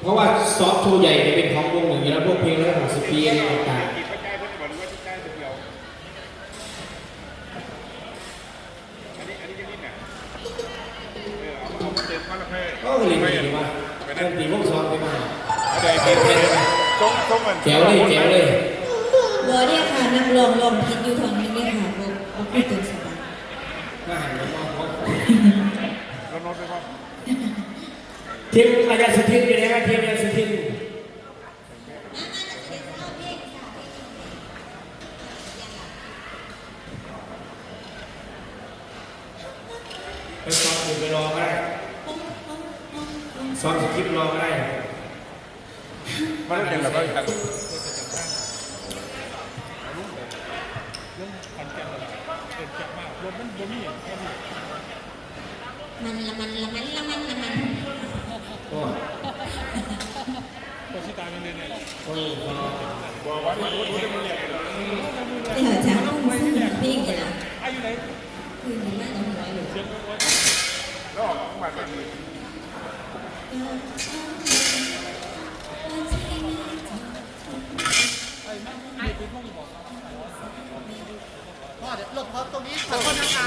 เพราะว่าซอฟต์โชว์ใหญ่เนี่ยเป็นของวงหนึ่งอยู่แล้วพวกเพลงแล้วของสปีนต่างๆก็เลยไม่ได้ว่าเป็นตีพวกซอฟต์ไปมาแจ๋วเลยแจ๋วเลยเบอเนี่ยค่ะนักลองลองคิดอยู่ทางนี้เนี่ยค่ะบอกเอาไปตัวสบาย โน้ตไปว่าทีมอาจารย์สุทินเป็นยังไงทีมอาจารย์สุทินไปซ้อมอื่นไปรอก็ได้ซ้อมสคริปต์รอก็ได้มันเป็นแบบว่ามัน มันละมันละมันละมันละมันก็ตัวที่ตายมันเรียนเนี่ยโอ้ยก็บอกว่ามันนี้มันเรียนเดี๋ยวจะเอาซึ่งพี่กันะอายุไหนคือมันน่าจะหัวอยู่แล้วออกมาเป็นพ่อเดี๋ยวหลบพร้อมตรงนี้ขอโทษนะคะ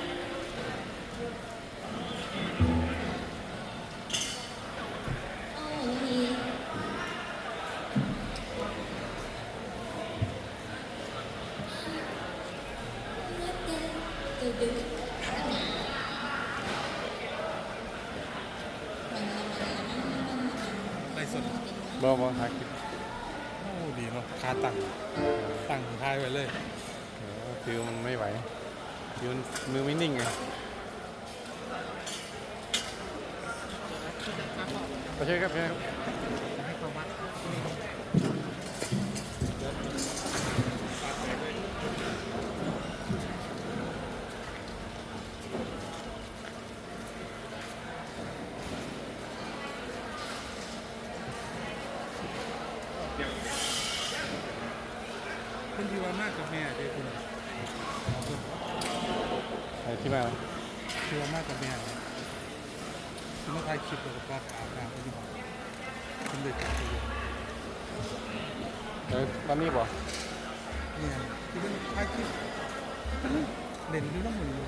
สดบ่บ่หากินโอ้ดีเนาะคาตั้งตั้งท้ายไว้เลยฟิวมันไม่ไหวฟิวมันมือไม่นิ่งไงไปช่วยครับช่วยครับ คนที่ว่ามากกับแม่เด้คุณเอาคนไอ้ที่มาที่ว่ามากกับแม่เนี่ยคุณมาถ่ายคลิปแล้วก็ปลาขาวขาวที่บอกคุณเด็กตัวเดียวเออตอนนี้บ่เนี่ยที่เป็นถ่ายคลิปเด่นอยู่น้ำมันเลย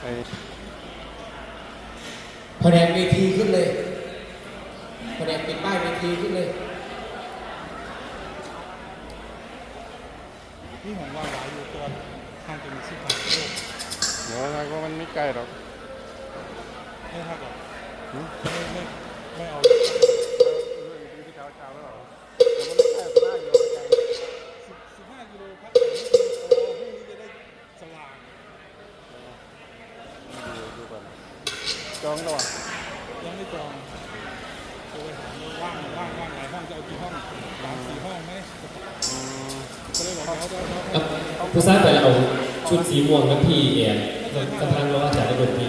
ไอ้แผนกเวทีขึ้นเลยพอแผนกปิดป้ายเวทีขึ้นเลย นี่ผมว่าหลายอยู่ตัวทางจะมีสิบห้าโลกเดี๋ยวนะก็มันไม่ไกลหรอกไม่เท่ากับหืมไม่ไม่ไม่เอา ผู้สร้างไปเอาชุดสีม่วงกับพี่เองกระทั่งเราอาจารย์ดนตรี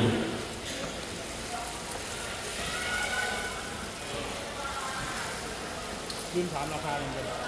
ลืนถามราคาเลย